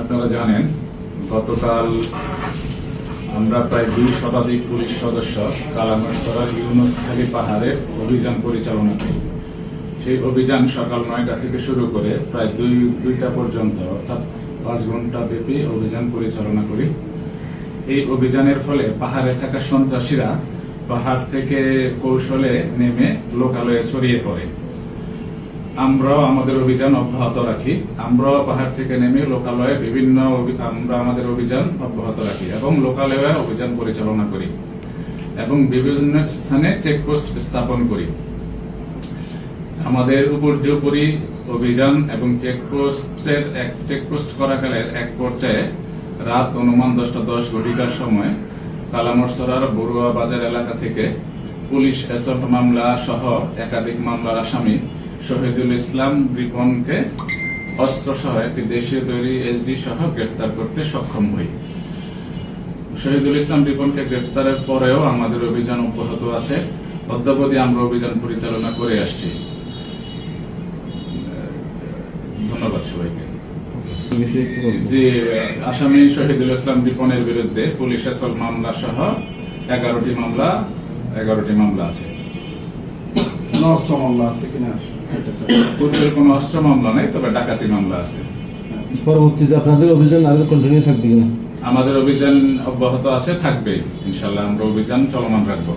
আপনারা জানেন, গতকাল আমরা প্রায় দুই শতাধিক পুলিশ সদস্য কালামসরার ইউনুসখালী পাহাড়ের অভিযান পরিচালনা করি। সেই অভিযান সকাল নয়টা থেকে শুরু করে প্রায় দুই, দুইটা পর্যন্ত, অর্থাৎ পাঁচ ঘণ্টা ব্যাপী অভিযান পরিচালনা করি। এই অভিযানের ফলে পাহাড়ে থাকা সন্ত্রাসীরা পাহাড় থেকে কৌশলে নেমে লোকালয়ে ছড়িয়ে পড়ে। আমরাও আমাদের অভিযান অব্যাহত রাখি। আমরাও পাহাড় থেকে নেমে লোকালয়ে বিভিন্ন আমরা আমাদের অভিযান অব্যাহত রাখি এবং লোকালয়ে অভিযান পরিচালনা করি এবং বিভিন্ন স্থানে চেকপোস্ট স্থাপন করি। আমাদের উপর্যুপরি অভিযান এবং চেকপোস্টের এক চেকপোস্ট করাকালের এক পর্যায়ে রাত অনুমান দশটা দশ ঘটিকার সময় কালামরসরার বড়ুয়া বাজার এলাকা থেকে পুলিশ অ্যাসল্ট মামলা সহ একাধিক মামলার আসামি শহীদুল ইসলাম রিপনকে অস্ত্র সহ একটি দেশীয় তৈরি এলজি সহ গ্রেফতার করতে সক্ষম হই। শহীদুল ইসলাম রিপনকে গ্রেফতারের পরেও আমাদের অভিযান অব্যাহত আছে। অদ্যাবধি আমরা অভিযান পরিচালনা করে আসছি। ধন্যবাদ সবাইকে। যে আসামি শহীদুল ইসলাম রিপনের বিরুদ্ধে পুলিশ মামলা সহ এগারোটি মামলা এগারোটি মামলা আছে। কোনো অস্ত্র মামলা আছে কিনা। পূর্বের কোনো অস্ত্র মামলা নাই তবে ডাকাতি মামলা আছে। পরবর্তীতে আপনাদের অভিযান আরও কন্টিনিউ থাকবে কিনা? আমাদের অভিযান অব্যাহত আছে থাকবে। ইনশাল্লাহ আমরা অভিযান চলমান রাখব।